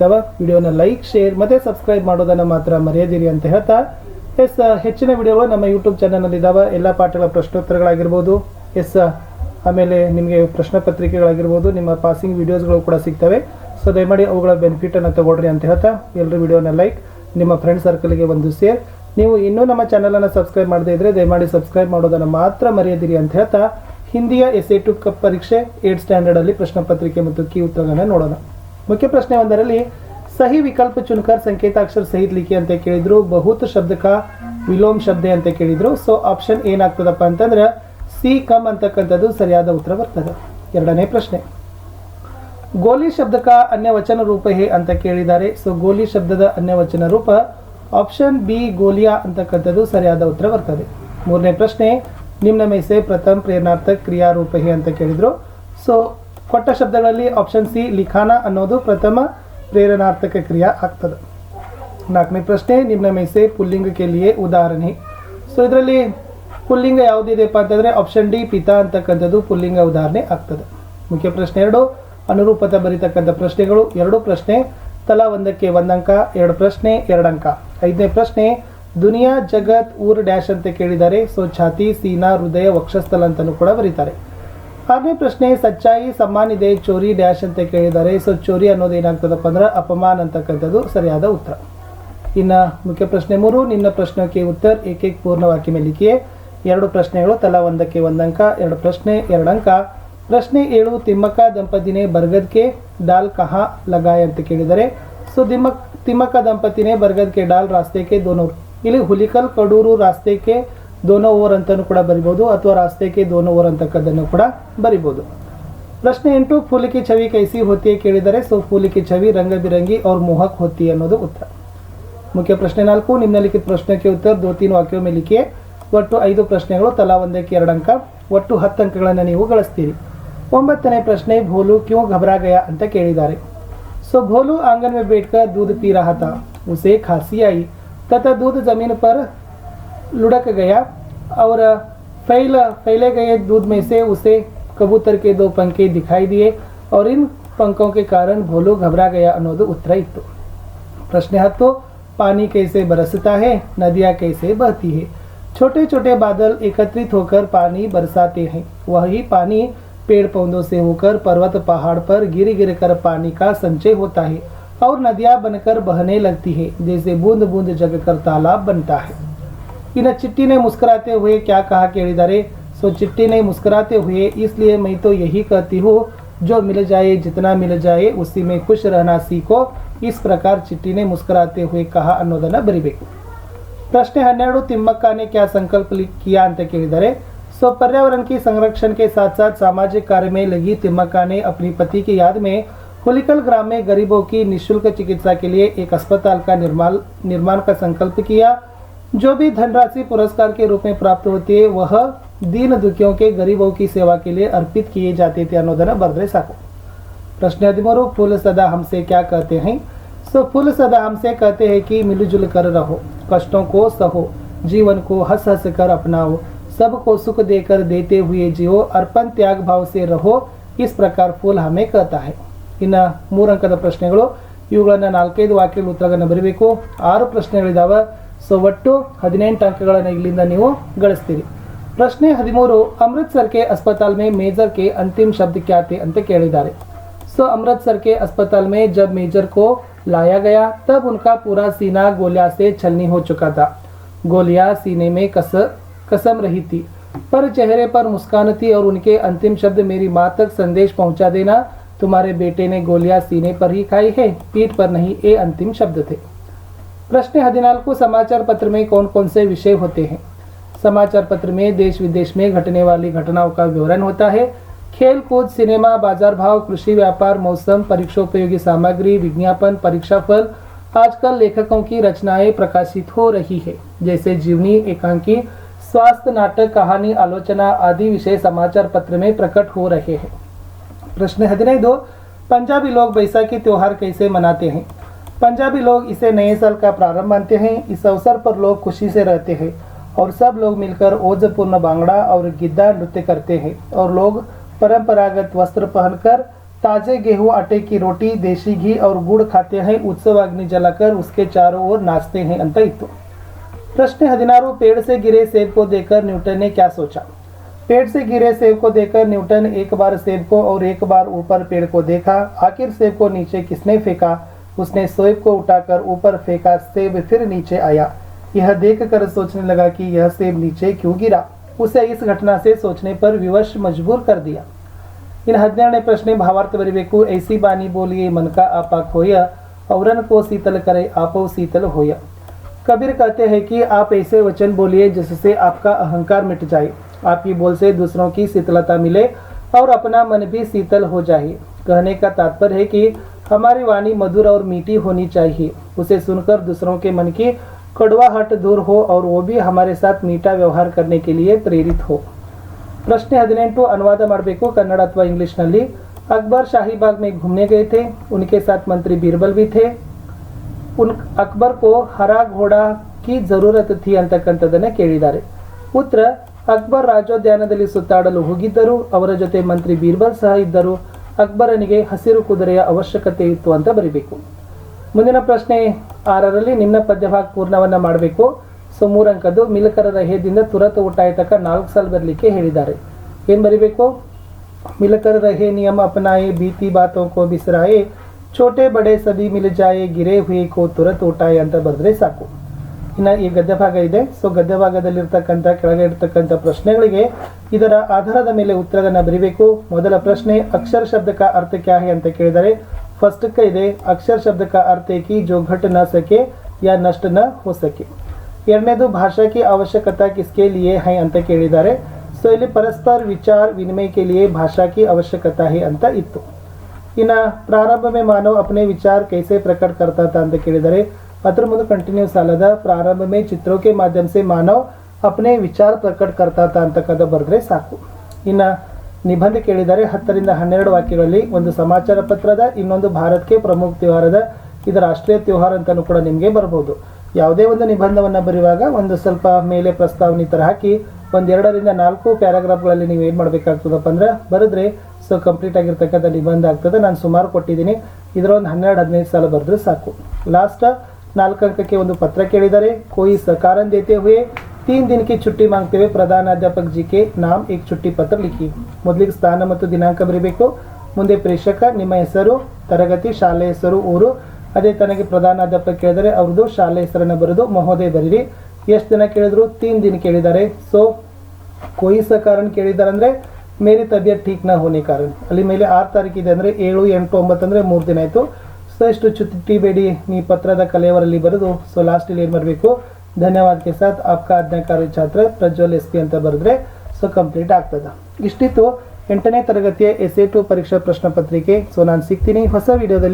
ಅಥವಾ ವಿಡಿಯೋನ like, share, ಮತ್ತೆ ಸಬ್ಸ್ಕ್ರೈಬ್ ಮಾಡೋದನ್ನು ಮಾತ್ರ ಮರೆಯದಿರಿ ಅಂತ ಹೇಳ್ತಾ, ಎಸ್ ಹೆಚ್ಚಿನ ವಿಡಿಯೋ ನಮ್ಮ ಯೂಟ್ಯೂಬ್ ಚಾನಲ್ನಲ್ಲಿ ಇದ್ದಾವೆ ಎಲ್ಲ ಪಾಠಗಳ ಪ್ರಶ್ನೋತ್ತರಗಳಾಗಿರ್ಬೋದು, ಎಸ್ ಆಮೇಲೆ ನಿಮಗೆ ಪ್ರಶ್ನೆ ಪತ್ರಿಕೆಗಳಾಗಿರ್ಬೋದು, ನಿಮ್ಮ ಪಾಸಿಂಗ್ ವೀಡಿಯೋಸ್ಗಳು ಕೂಡ ಸಿಗ್ತವೆ. ಸೊ ದಯಮಾಡಿ ಅವುಗಳ ಬೆನಿಫಿಟನ್ನು ತಗೊಳ್ರಿ ಅಂತ ಹೇಳ್ತಾ ಎಲ್ಲರೂ ವಿಡಿಯೋನ ಲೈಕ್, ನಿಮ್ಮ ಫ್ರೆಂಡ್ ಸರ್ಕಲ್ಗೆ ಒಂದು ಶೇರ್ ನೀವು ಇನ್ನೂ ನಮ್ಮ ಚಾನಲನ್ನು ಸಬ್ಸ್ಕ್ರೈಬ್ ಮಾಡದೇ ಇದ್ರೆ ದಯಮಾಡಿ ಸಬ್ಸ್ಕ್ರೈಬ್ ಮಾಡೋದನ್ನು ಮಾತ್ರ ಮರೆಯದಿರಿ ಅಂತ ಹೇಳ್ತಾ, ಹಿಂದಿಯ ಎಸ್ ಎ ಟು ಕಪ್ ಪರೀಕ್ಷೆ ಏಟ್ ಸ್ಟ್ಯಾಂಡರ್ಡಲ್ಲಿ ಪ್ರಶ್ನೆ ಪತ್ರಿಕೆ ಮತ್ತು ಕೀ ಉತ್ತರಗಳನ್ನು ನೋಡೋಣ. ಮುಖ್ಯ ಪ್ರಶ್ನೆ ಒಂದರಲ್ಲಿ, ಸಹಿ ವಿಕಲ್ಪ ಚುನ್ಕರ್ ಸಂಕೇತಾಕ್ಷರ ಸಹಿತ ಲಿಖಿ ಅಂತ ಕೇಳಿದ್ರು, ಬಹುತ್ ಶಬ್ದಕ ವಿಲೋಮ್ ಶಬ್ದ ಅಂತ ಕೇಳಿದ್ರು. ಸೊ ಆಪ್ಷನ್ ಏನಾಗ್ತದಪ್ಪ ಅಂತಂದ್ರೆ, ಸಿ ಕಮ್ ಅಂತಕ್ಕಂಥದ್ದು ಸರಿಯಾದ ಉತ್ತರ ಬರ್ತದೆ. ಎರಡನೇ ಪ್ರಶ್ನೆ, ಗೋಲಿ ಶಬ್ದಕ ಅನ್ಯವಚನ ರೂಪ ಹೇ ಅಂತ ಕೇಳಿದ್ದಾರೆ. ಸೊ ಗೋಲಿ ಶಬ್ದದ ಅನ್ಯವಚನ ರೂಪ ಆಪ್ಷನ್ ಬಿ ಗೋಲಿಯಾ ಅಂತಕ್ಕಂಥದ್ದು ಸರಿಯಾದ ಉತ್ತರ ಬರ್ತದೆ. ಮೂರನೇ ಪ್ರಶ್ನೆ, ನಿಮ್ನ ಮೇಸೆ ಪ್ರಥಮ ಪ್ರೇರಣಾರ್ಥ ಕ್ರಿಯಾರೂಪ ಹೇ ಅಂತ ಕೇಳಿದ್ರು. ಸೊ ಕೊಟ್ಟ ಶಬ್ದಗಳಲ್ಲಿ ಆಪ್ಷನ್ ಸಿ ಲಿಖಾನ ಅನ್ನೋದು ಪ್ರಥಮ ಪ್ರೇರಣಾರ್ಥಕ ಕ್ರಿಯೆ ಆಗ್ತದೆ. ನಾಲ್ಕನೇ ಪ್ರಶ್ನೆ, ನಿಮ್ಮ ಮೇಸೆ ಪುಲ್ಲಿಂಗಕ್ಕೆ ಉದಾಹರಣೆ? ಸೊ ಇದರಲ್ಲಿ ಪುಲ್ಲಿಂಗ ಯಾವುದಿದೆಪ್ಪ ಅಂತಂದರೆ ಆಪ್ಷನ್ ಡಿ ಪಿತಾ ಅಂತಕ್ಕಂಥದ್ದು ಪುಲ್ಲಿಂಗ ಉದಾಹರಣೆ ಆಗ್ತದೆ. ಮುಖ್ಯ ಪ್ರಶ್ನೆ ಎರಡು, ಅನುರೂಪತೆ ಬರೀತಕ್ಕಂಥ ಪ್ರಶ್ನೆಗಳು ಎರಡು ಪ್ರಶ್ನೆ, ತಲಾ ಒಂದಕ್ಕೆ ಒಂದಂಕ ಎರಡು ಪ್ರಶ್ನೆ, ಎರಡು ಅಂಕ. ಐದನೇ ಪ್ರಶ್ನೆ, ದುನಿಯಾ ಜಗತ್ ಊರ್ ಡ್ಯಾಶ್ ಅಂತ ಕೇಳಿದ್ದಾರೆ. ಸೊ ಛಾತಿ, ಸೀನಾ, ಹೃದಯ, ವಕ್ಷಸ್ಥಲ ಅಂತಲೂ ಕೂಡ ಬರೀತಾರೆ. ಆರನೇ ಪ್ರಶ್ನೆ, ಸಚ್ಚಾಯಿ ಸಮ್ಮಾನ್ ಇದೆ, ಚೋರಿ ಡ್ಯಾಶ್ ಅಂತ ಕೇಳಿದ್ದಾರೆ. ಸೊ, ಚೋರಿ ಅನ್ನೋದು ಏನಾಗ್ತದಪ್ಪ ಅಂದ್ರೆ ಅಪಮಾನ ಅಂತಕ್ಕಂಥದ್ದು ಸರಿಯಾದ ಉತ್ತರ. ಇನ್ನು ಮುಖ್ಯ ಪ್ರಶ್ನೆ ಮೂರು, ನಿನ್ನ ಪ್ರಶ್ನೆಗೆ ಉತ್ತರ ಏಕೈಕ ಪೂರ್ಣ ವಾಕ್ಯ ಮೇಲಿಕೆಯೇ. ಎರಡು ಪ್ರಶ್ನೆಗಳು, ತಲಾ ಒಂದಕ್ಕೆ ಒಂದಂಕ. ಎರಡು ಪ್ರಶ್ನೆ ಎರಡು ಅಂಕ ಪ್ರಶ್ನೆ ಏಳು, ತಿಮ್ಮಕ್ಕ ದಂಪತಿನೇ ಬರ್ಗದ್ಕೆ, ಡಾಲ್ ಕಹಾ ಲಗಾಯ್ ಅಂತ ಕೇಳಿದರೆ ಸೊ ದಿಮ್ಮಕ್ ತಿಮ್ಮಕ್ಕ ದಂಪತಿನೇ ಬರ್ಗದ್ಕೆ, ಡಾಲ್ ರಾಸ್ತೆಗೆ ದೋನೂರು. ಇಲ್ಲಿ ಹುಲಿಕಲ್, ಕಡೂರು ರಾಸ್ತೆಗೆ ದೋನೋ ಓವರ್ ಅಂತಲೂ ಕೂಡ ಬರಿಬೋದು, ಅಥವಾ ರಾಸ್ತೆಗೆ ದೋನೋ ಓವರ್ ಅಂತಕ್ಕದ್ದನ್ನು ಕೂಡ ಬರಿಬೋದು. ಪ್ರಶ್ನೆ ಎಂಟು, ಫೂಲಿಕೆ ಚವಿ ಕೈಸಿ ಹೊತ್ತಿಗೆ ಕೇಳಿದರೆ, ಸೊ ಫೂಲಿಕೆ ಚವಿ ರಂಗ ಬಿರಂಗಿ ಅವ್ರ ಮೋಹಕ್ ಹೊತ್ತಿ ಅನ್ನೋದು ಉತ್ತರ. ಮುಖ್ಯ ಪ್ರಶ್ನೆ ನಾಲ್ಕು, ನಿಮ್ನಲಿಖಿತ ಪ್ರಶ್ನೆಗೆ ಉತ್ತರ ದೋತಿನ ವಾಕ್ಯ ಮೇಲಿಕೆ ಒಟ್ಟು ಐದು ಪ್ರಶ್ನೆಗಳು, ತಲಾ ಒಂದಕ್ಕೆ ಎರಡು ಅಂಕ, ಒಟ್ಟು ಹತ್ತು ಅಂಕಗಳನ್ನು ನೀವು ಗಳಿಸ್ತೀರಿ. ಒಂಬತ್ತನೇ ಪ್ರಶ್ನೆ ಭೋಲು ಕ್ಯೂ ಘಬರಾಗಯ ಅಂತ ಕೇಳಿದ್ದಾರೆ. ಸೊ ಭೋಲು ಆಂಗನ್ ಮೇ ಬೇಟ್ಕ ದೂಧ ಪೀರಾ ಹತ ಉಸೆ ಖಾಸಿ ಆಯಿ ತತ ದೂಧ ಜಮೀನ್ ಪರ್ लुढ़क गया। और फैल, फैले गए दूध में से उसे कबूतर के दो पंखे दिखाई दिए और इन पंखों के कारण भोलू घबरा गया अनोद तो। प्रश्न है तो पानी कैसे बरसता है? नदियाँ कैसे बहती है? छोटे छोटे बादल एकत्रित होकर पानी बरसाते हैं। वही पानी पेड़ पौधों से होकर पर्वत पहाड़ पर गिर गिर कर पानी का संचय होता है और नदियाँ बनकर बहने लगती है, जैसे बूंद बूंद जगकर तालाब बनता है। इन चिट्टी ने मुस्कुराते हुए क्या कहा केड़ीदारे? सो चिट्टी ने मुस्कुराते हुए, इसलिए मैं तो यही कहती हूँ, जो मिल जाए, जितना मिल जाए, उसी में खुश रहना सीखो। इस प्रकार ಚಿಟ್ಟಿ ಮುಸ್ಕರಾತೆ ಹುಯೆ ಕಹ ಅನ್ನೋದನ್ನು ಬರಿಬೇಕು ಪ್ರಶ್ನೆ ಹನ್ನೆರಡು ತಿಮ್ಮಕ್ಕನೆ ಕ್ಯಾ ಸಂಕಲ್ಪ ಕಿಯಾ ಅಂತ ಕೇಳಿದ್ದಾರೆ सो पर्यावरण की संरक्षण के साथ साथ सामाजिक कार्य में लगी तिम्मक्का ने अपनी पति की याद में हुलिकल ग्राम में गरीबों की निशुल्क चिकित्सा के लिए एक अस्पताल का निर्माण निर्माण का संकल्प किया। जो भी धनराशि पुरस्कार के रूप में प्राप्त होती है, वह दीन दुखियों के गरीबों की सेवा के लिए अर्पित किए जाते थे, अनुदान बरदरे साको प्रश्न अधिमरो फूल सदा हमसे क्या कहते हैं? सो फूल सदा हमसे कहते हैं कि मिलजुल कर रहो, कष्टों को सहो, जीवन को हंस हंस कर अपनाओ, सबको सुख देकर देते हुए जियो, अर्पण त्याग भाव से रहो, इस प्रकार फूल हमें कहता है। ಇನ್ನು ಮೂರಂಕದ प्रश्न ಇವುಗಳನ್ನು ನಾಲ್ಕೈದು वाक्य उत्तर बरबू ಆರು प्रश्न ಸೊ ಒಟ್ಟು ಹದಿನೆಂಟು ಅಂಕಗಳನ್ನು ಇಲ್ಲಿಂದ ನೀವು ಗಳಿಸ್ತೀರಿ ಪ್ರಶ್ನೆ ಹದಿಮೂರು ಅಮೃತ್ಸರ್ ಕೆ अस्पताल में मेजर के अंतिम शब्द क्या थे ಅಂತ ಕೇಳಿದ್ದಾರೆ सो अमृतसर के अस्पताल में जब मेजर को लाया गया तब उनका पूरा सीना गोलियां से छलनी हो चुका था गोलियां सीने में कस कसम रही थी पर चेहरे पर मुस्कान थी और उनके अंतिम शब्द मेरी माँ तक संदेश पहुंचा देना तुम्हारे बेटे ने गोलियां सीने पर ही खाई है पीठ पर नहीं ये अंतिम शब्द थे प्रश्न हदिनाल्कु समाचार पत्र में कौन कौन से विषय होते हैं? समाचार पत्र में देश विदेश में घटने वाली घटनाओं का विवरण होता है। खेल, कूद, सिनेमा, बाज़ार भाव, कृषि, व्यापार, मौसम, परीक्षोपयोगी सामग्री, विज्ञापन, परीक्षा फल, आजकल लेखकों की रचनाएँ प्रकाशित हो रही है। जैसे जीवनी, एकांकी, स्वास्थ्य, नाटक, कहानी, आलोचना आदि विषय समाचार पत्र में प्रकट हो रहे हैं। प्रश्न हदिनैದು पंजाबी लोग बैसाखी त्योहार कैसे मनाते हैं? पंजाबी लोग इसे नए साल का प्रारंभ मानते हैं। इस अवसर पर लोग खुशी से रहते हैं और सब लोग मिलकर ओजपूर्ण बांगड़ा और गिद्दा नृत्य करते हैं और लोग परंपरागत वस्त्र पहनकर ताजे गेहूँ, आटे की रोटी, देसी घी और गुड़ खाते हैं। उत्सव अग्नि जलाकर उसके चारों ओर नाचते हैं। अंत तो प्रश्न, हदिनारो पेड़ से गिरे सेब को देखकर न्यूटन ने क्या सोचा? पेड़ से गिरे सेब को देखकर न्यूटन एक बार सेब को और एक बार ऊपर पेड़ को देखा। आखिर सेब को नीचे किसने फेंका? उसने सोएब को उठाकर ऊपर फेंका, सेब फिर नीचे आया। यह देखकर सोचने लगा कि यह सेब नीचे क्यों गिरा। उसे इस घटना से सोचने पर विवश मजबूर कर दिया। इन हज्ञा ने प्रश्न भावार्थ वरिवेकु, ऐसी बानी बोलिए, मन का आपा खोया, औरन को शीतल करे, आपो शीतल होया। कबीर कहते हैं कि आप ऐसे वचन बोलिए जिससे आपका अहंकार मिट जाए। आपकी बोल से दूसरों की शीतलता मिले और अपना मन भी शीतल हो जाए कहने का तात्पर्य है कि हमारी वाणी मधुर और मीठी होनी चाहिए उसे सुनकर दूसरों के मन की कड़वाहट दूर हो और वो भी हमारे साथ मीठा व्यवहार करने के लिए प्रेरित हो ಪ್ರಶ್ನೆ ಹದಿನೆಂಟು ಅನುವಾದ ಮಾಡಬೇಕು ಕನ್ನಡ ಅಥವಾ ಇಂಗ್ಲಿಷ್ನಲ್ಲಿ अकबर शाही बाग में घूमने गए थे उनके साथ मंत्री बीरबल भी थे उन अकबर को हरा घोड़ा की ಜರೂರತ್ ಥಿ ಅಂತಕ್ಕಂಥದ್ದನ್ನ ಕೇಳಿದ್ದಾರೆ ಉತ್ತರ ಅಕ್ಬರ್ ರಾಜೋದ್ಯಾನದಲ್ಲಿ ಸುತ್ತಾಡಲು ಹೋಗಿದ್ದರು ಅವರ ಜೊತೆ ಮಂತ್ರಿ ಬೀರ್ಬಲ್ ಸಹ ಇದ್ದರು. ಅಕ್ಬರನಿಗೆ ಹಸಿರು ಕುದುರೆಯ ಅವಶ್ಯಕತೆ ಇತ್ತು ಅಂತ ಬರಿಬೇಕು. ಮುಂದಿನ ಪ್ರಶ್ನೆ, ಆರರಲ್ಲಿ ನಿಮ್ಮ ಪದ್ಯಭಾಗ ಪೂರ್ಣವನ್ನ ಮಾಡಬೇಕು. ಸೊ ಮೂರಂಕದ್ದು ಮಿಲಕರ ರಹೆದಿಂದ ತುರತ ಊಟ ತಕ್ಕ ನಾಲ್ಕು ಸಾಲ ಬರಲಿಕ್ಕೆ ಹೇಳಿದ್ದಾರೆ. ಏನು ಬರಿಬೇಕು? ಮಿಲಕರ ರಹೆ ನಿಯಮ ಅಪನಾಯೆ ಬೀತಿ ಬಾತೋ ಕೋ ಬಿಸಿರಾಯೆ, ಛೋಟೆ ಬಡೆ ಸದಿ ಮಿಲ್ ಗಿರೆ ಹುಯಿ ಕೋ ತುರತ ಊಟಾಯ ಅಂತ ಬರೆದ್ರೆ ಸಾಕು. ಇನ್ನು ಈ ಗದ್ಯ ಭಾಗ ಇದೆ. ಸೊ ಗದ್ಯ ಭಾಗದಲ್ಲಿರ್ತಕ್ಕಂಥ, ಕೆಳಗೆ ಇರ್ತಕ್ಕಂಥ ಪ್ರಶ್ನೆಗಳಿಗೆ ಇದರ ಆಧಾರದ ಮೇಲೆ ಉತ್ತರಗಳನ್ನು ಬರೀಬೇಕು. ಮೊದಲ ಪ್ರಶ್ನೆ, ಅಕ್ಷರ ಶಬ್ದಕ ಅರ್ಥ ಕ್ಯಾಹೆ ಅಂತ ಕೇಳಿದರೆ ಫಸ್ಟ್ಕ್ಕೆ ಇದೆ, ಅಕ್ಷರ ಶಬ್ದಕ ಅರ್ಥೇಕಿ ಜೋ ಘಟ್ನ ಸಕೆ, ಯಾ ನಷ್ಟ ನ ಹೋ ಸಕೆ. ಎರಡನೇದು ಕಿ ಅವಶ್ಯಕತಾ ಕಿಸ್ಕೆ ಲಿಯೇ ಹೈ ಅಂತ ಕೇಳಿದ್ದಾರೆ. ಸೊ ಇಲ್ಲಿ ಪರಸ್ಪರ ವಿಚಾರ ವಿನಿಮಯಕ್ಕೆ ಲಿಯೇ ಕಿ ಅವಶ್ಯಕತಾ ಹೈ ಅಂತ ಇತ್ತು. ಇನ್ನು ಪ್ರಾರಂಭ ಮೇ ಮಾನವ್ ಅಪನೆ ವಿಚಾರ ಕೈಸೆ ಪ್ರಕಟ ಕರ್ತಾತ ಅಂತ ಕೇಳಿದರೆ ಅದ್ರ ಮುಂದೆ ಕಂಟಿನ್ಯೂಸ್ ಅಲ್ಲದ ಪ್ರಾರಂಭ ಮೇ ಚಿತ್ರೋ ಕೆ ಮಾಧ್ಯಮ ಸೆ ಮಾನವ್ ಅಪನೆ ವಿಚಾರ ಪ್ರಕಟ करता था ಅಂತಕ್ಕಂಥ ಬರೆದ್ರೆ ಸಾಕು ಇನ್ನು ನಿಬಂಧ ಕೇಳಿದರೆ ಹತ್ತರಿಂದ ಹನ್ನೆರಡು ವಾಕ್ಯಗಳಲ್ಲಿ ಒಂದು ಸಮಾಚಾರ ಪತ್ರದ ಇನ್ನೊಂದು ಭಾರತಕ್ಕೆ ಪ್ರಮುಖ ತ್ಯೋಹಾರದ ಇದು ರಾಷ್ಟ್ರೀಯ ತ್ಯೋಹಾರ ಅಂತಲೂ ಕೂಡ ನಿಮಗೆ ಬರ್ಬೋದು ಯಾವುದೇ ಒಂದು ನಿಬಂಧವನ್ನು ಬರೆಯುವಾಗ ಒಂದು ಸ್ವಲ್ಪ ಮೇಲೆ ಪ್ರಸ್ತಾವನೆ ಥರ ಹಾಕಿ ಒಂದೆರಡರಿಂದ ನಾಲ್ಕು ಪ್ಯಾರಾಗ್ರಾಫ್ಗಳಲ್ಲಿ ನೀವು ಏನು ಮಾಡಬೇಕಾಗ್ತದಪ್ಪ ಅಂದ್ರೆ ಬರೆದ್ರೆ ಸೊ ಕಂಪ್ಲೀಟ್ ಆಗಿರ್ತಕ್ಕಂಥ ನಿಬಂಧ ಆಗ್ತದೆ ನಾನು ಸುಮಾರು ಕೊಟ್ಟಿದ್ದೀನಿ ಇದರ ಒಂದು ಹನ್ನೆರಡು ಹದಿನೈದು ಸಾಲ ಬರೆದ್ರೆ ಸಾಕು ಲಾಸ್ಟ್ ನಾಲ್ಕು ಅಂಕಕ್ಕೆ ಒಂದು ಪತ್ರ ಕೇಳಿದ್ದಾರೆ ಕೋಯಿ ಸಕಾರನ್ ದೇತೆ ಹುಯೇ ತೀನ್ ದಿನ ಕಿ छुट्टी मांगते ಪ್ರಧಾನಾಧ್ಯಾಪಕ ಜಿ ಕೆ ನಾಮ್ ಏಕ್ छुट्टी ಪತ್ರ ಲಿಖಿ ಮೊದಲಿಗೆ ಸ್ಥಾನ ಮತ್ತು ದಿನಾಂಕ ಬರೀಬೇಕು ಮುಂದೆ ಪ್ರೇಕ್ಷಕ ನಿಮ್ಮ ಹೆಸರು ತರಗತಿ ಶಾಲೆ ಹೆಸರು ಊರು ಅದೇ ತನಗೆ ಪ್ರಧಾನಾಧ್ಯಾಪಕ ಕೇಳಿದರೆ ಅವ್ರದ್ದು ಶಾಲೆ ಹೆಸರನ್ನು ಬರೆದು ಮಹೋದಯ ಬರೀರಿ ಎಷ್ಟು ದಿನ ಕೇಳಿದ್ರು ತೀನ್ ದಿನ ಕೇಳಿದ್ದಾರೆ ಸೊ कोई सा कारण ಕೇಳಿದ್ದಾರೆ ಅಂದರೆ ಮೇರಿ ತಬಿಯತ್ ಠೀಕ್ ನ ಹೋನೆ ಕಾರಣ ಅಲ್ಲಿ ಮೇಲೆ ಆರು ತಾರೀಕಿದೆ ಅಂದರೆ ಏಳು ಎಂಟು ಒಂಬತ್ತು ಅಂದರೆ ಮೂರು ದಿನ ಆಯಿತು ಸೊ ಇಷ್ಟು ಟಿಬೇಡಿ ಬೇಡಿ ನೀ ಪತ್ರದ ಕಲೆಯವರಲ್ಲಿ ಬರೆದು, ಸೊ ಲಾಸ್ಟಲ್ಲಿ ಏನು ಬರಬೇಕು ಧನ್ಯವಾದ ಕೆ ಸಾಥ್, ಆಪ್ಕಾ ಆಜ್ಞಾಕಾರಿ ಛಾತ್ರ, ಪ್ರಜ್ವಲ್ ಎಸ್ ಪಿ ಅಂತ ಬರೆದ್ರೆ, ಸೊ ಕಂಪ್ಲೀಟ್ ಆಗ್ತದೆ. ಇಷ್ಟಿತ್ತು ಎಂಟನೇ ತರಗತಿಯ ಎಸ್ ಎ ಟು ಪರೀಕ್ಷಾ ಪ್ರಶ್ನೆ ಪತ್ರಿಕೆ. ಸೊ ನಾನು ಸಿಗ್ತೀನಿ, ಹೊಸ ವಿಡಿಯೋದಲ್ಲಿ